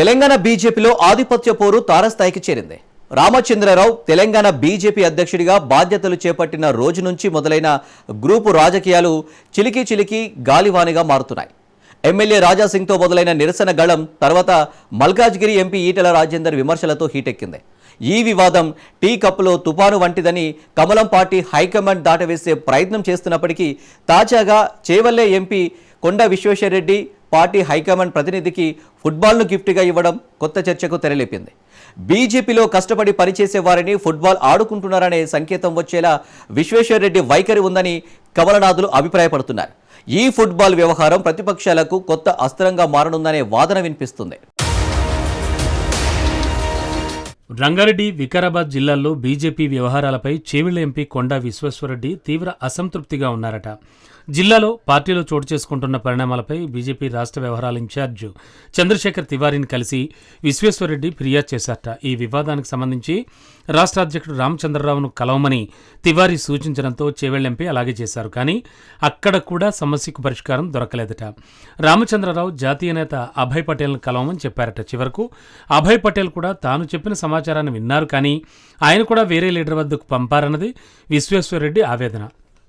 తెలంగాణ బీజేపీలో ఆధిపత్య పోరు తారస్థాయికి చేరింది. రామచంద్రరావు తెలంగాణ బీజేపీ అధ్యక్షుడిగా బాధ్యతలు చేపట్టిన రోజు నుంచి మొదలైన గ్రూపు రాజకీయాలు చిలికి చిలికి గాలివానిగా మారుతున్నాయి. ఎమ్మెల్యే రాజాసింగ్తో మొదలైన నిరసన గళం తర్వాత మల్కాజ్గిరి ఎంపీ ఈటల రాజేందర్ విమర్శలతో హీటెక్కింది. ఈ వివాదం టీ కప్పులో తుపాను వంటిదని కమలం పార్టీ హైకమాండ్ దాటవేసే ప్రయత్నం చేస్తున్నప్పటికీ తాజాగా Chevella MP Konda Vishweshwar Reddy party high command ప్రతినిధికి ఫుట్బాల్ను గిఫ్ట్గా ఇవ్వడం కొత్త చర్చకు తెరలేపింది. బీజేపీలో కష్టపడి పనిచేసే వారిని ఫుట్బాల్ ఆడుకుంటున్నారనే సంకేతం వచ్చేలా విశ్వేశ్వరరెడ్డి వైఖరి ఉందని కమలనాథులు అభిప్రాయపడుతున్నారు. ఈ ఫుట్బాల్ వ్యవహారం ప్రతిపక్షాలకు కొత్త అస్త్రంగా మారనుందనే వాదన వినిపిస్తుంది. రంగారెడ్డి వికారాబాద్ జిల్లాల్లో బీజేపీ వ్యవహారాలపై చేవిళ్ళ ఎంపీ కొండా విశ్వేశ్వరరెడ్డి తీవ్ర అసంతృప్తిగా ఉన్నారట. జిల్లాలో పార్టీలో చోటు చేసుకుంటున్న పరిణామాలపై బీజేపీ రాష్ట్ర వ్యవహారాల ఇన్ఛార్జ్ చంద్రశేఖర్ తివారీని కలిసి విశ్వేశ్వరరెడ్డి ఫిర్యాదు చేశారట. ఈ వివాదానికి సంబంధించి రాష్ట్ర అధ్యక్షుడు రామచంద్రరావును కలవమని తివారీ సూచించడంతో చేవెళ్ళ ఎంపీ అలాగే చేశారు. కానీ అక్కడ కూడా సమస్యకు పరిష్కారం దొరకలేదట. రామచంద్రరావు జాతీయ నేత అభయ్ పటేల్ను కలవమని చెప్పారట. చివరకు అభయ్ పటేల్ కూడా తాను చెప్పిన సమాచారాన్ని విన్నారు కానీ ఆయన కూడా వేరే లీడర్ వద్దకు పంపారన్నది విశ్వేశ్వరరెడ్డి ఆవేదన.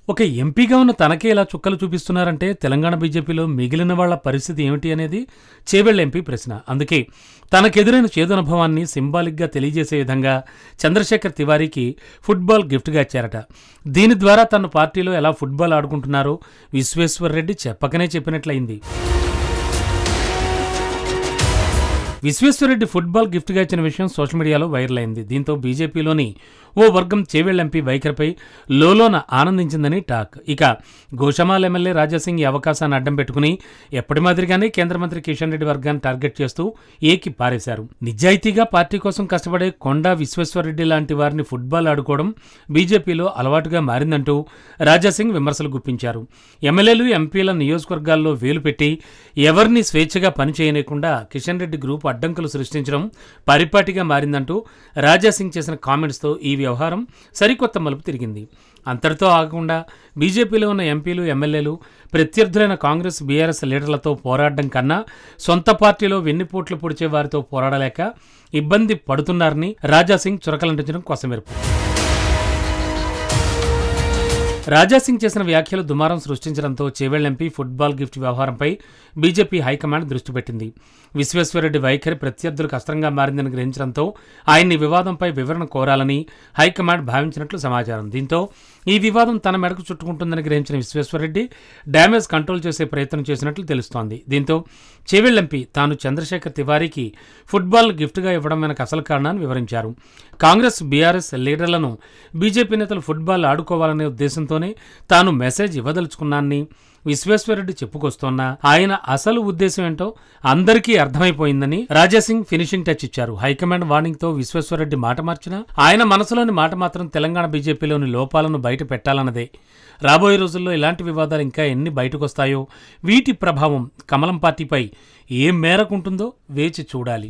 ఒక ఎంపీగా ఉన్న తనకే ఇలా చుక్కలు చూపిస్తున్నారంటే తెలంగాణ బీజేపీలో మిగిలిన వాళ్ళ పరిస్థితి ఏమిటి అనేది చేవెళ్ళ ఎంపీ ప్రశ్న. అందుకే తనకెదురైన చేదనుభవాన్ని సింబాలిక్గా తెలియజేసే విధంగా చంద్రశేఖర్ తివారీకి ఫుట్బాల్ గిఫ్ట్గా ఇచ్చారట. దీని ద్వారా తన పార్టీలో ఎలా ఫుట్బాల్ ఆడుకుంటున్నారో విశ్వేశ్వరరెడ్డి చెప్పకనే చెప్పినట్లయింది. విశ్వేశ్వరరెడ్డి ఫుట్బాల్ గిఫ్ట్గా ఇచ్చిన విషయం సోషల్ మీడియాలో వైరల్ అయింది. దీంతో బీజేపీలోని ఓ వర్గం చేవేళ్ళ ఎంపీ వైఖరిపై లోలోన ఆనందించిందని టాక్. ఇక గోషమాల్ ఎమ్మెల్యే రాజాసింగ్ ఈ అవకాశాన్ని అడ్డం పెట్టుకుని ఎప్పటి మాదిరిగానే కేంద్ర మంత్రి కిషన్ రెడ్డి వర్గాన్ని టార్గెట్ చేస్తూ ఏకి పారేశారు. నిజాయితీగా పార్టీ కోసం కష్టపడే కొండా విశ్వేశ్వరరెడ్డి లాంటి వారిని ఫుట్బాల్ ఆడుకోవడం బీజేపీలో అలవాటుగా మారిందంటూ రాజాసింగ్ విమర్శలు గుప్పించారు. ఎమ్మెల్యేలు ఎంపీల నియోజకవర్గాల్లో వేలు పెట్టి ఎవరిని స్వేచ్ఛగా పనిచేయనీయకుండా కిషన్ రెడ్డి గ్రూప్ అడ్డంకులు సృష్టించడం పరిపాటిగా మారిందంటూ రాజాసింగ్ చేసిన కామెంట్స్తో ఈ వ్యవహారం సరికొత్త మలుపు తిరిగింది. అంతటితో ఆగకుండా బీజేపీలో ఉన్న ఎంపీలు ఎమ్మెల్యేలు ప్రత్యర్థులైన కాంగ్రెస్ బీఆర్ఎస్ లీడర్లతో పోరాడడం కన్నా సొంత పార్టీలో వెన్నుపోట్లు పొడిచే వారితో పోరాడలేక ఇబ్బంది పడుతున్నారని రాజాసింగ్ చురకలంటించడం కొసమెరుపు. రాజాసింగ్ చేసిన వ్యాఖ్యలు దుమారం సృష్టించడంతో చేవెళ్ళ ఎంపీ ఫుట్బాల్ గిఫ్ట్ వ్యవహారంపై బీజేపీ హైకమాండ్ దృష్టి పెట్టింది. విశ్వేశ్వరరెడ్డి వైఖరి ప్రత్యర్థులకు అస్త్రంగా మారిందని గ్రహించడంతో ఆయన్ని వివాదంపై వివరణ కోరాలని హైకమాండ్ భావించినట్లు సమాచారం. దీంతో ఈ వివాదం తన మెడకు చుట్టుకుంటుందని గ్రహించిన విశ్వేశ్వరరెడ్డి డ్యామేజ్ కంట్రోల్ చేసే ప్రయత్నం చేసినట్లు తెలుస్తోంది. దీంతో చేవెళ్ళ ఎంపీ తాను చంద్రశేఖర్ తివారీకి ఫుట్బాల్ గిఫ్ట్గా ఇవ్వడం వెనక అసలు కారణాన్ని వివరించారు. కాంగ్రెస్ బీఆర్ఎస్ లీడర్లను బీజేపీ నేతలు ఫుట్బాల్ ఆడుకోవాలనే ఉద్దేశంతో ఉద్దేశంతోనే తాను మెసేజ్ ఇవ్వదలుచుకున్నాన్ని విశ్వేశ్వరరెడ్డి చెప్పుకొస్తోన్నా ఆయన అసలు ఉద్దేశం ఏంటో అందరికీ అర్థమైపోయిందని రాజాసింగ్ ఫినిషింగ్ టచ్ ఇచ్చారు. హైకమాండ్ వార్నింగ్తో విశ్వేశ్వరరెడ్డి మాట మార్చినా ఆయన మనసులోని మాట మాత్రం తెలంగాణ బీజేపీలోని లోపాలను బయట పెట్టాలన్నదే. రాబోయే రోజుల్లో ఇలాంటి వివాదాలు ఇంకా ఎన్ని బయటకొస్తాయో వీటి ప్రభావం కమలం పార్టీపై ఏ మేరకుంటుందో వేచి చూడాలి.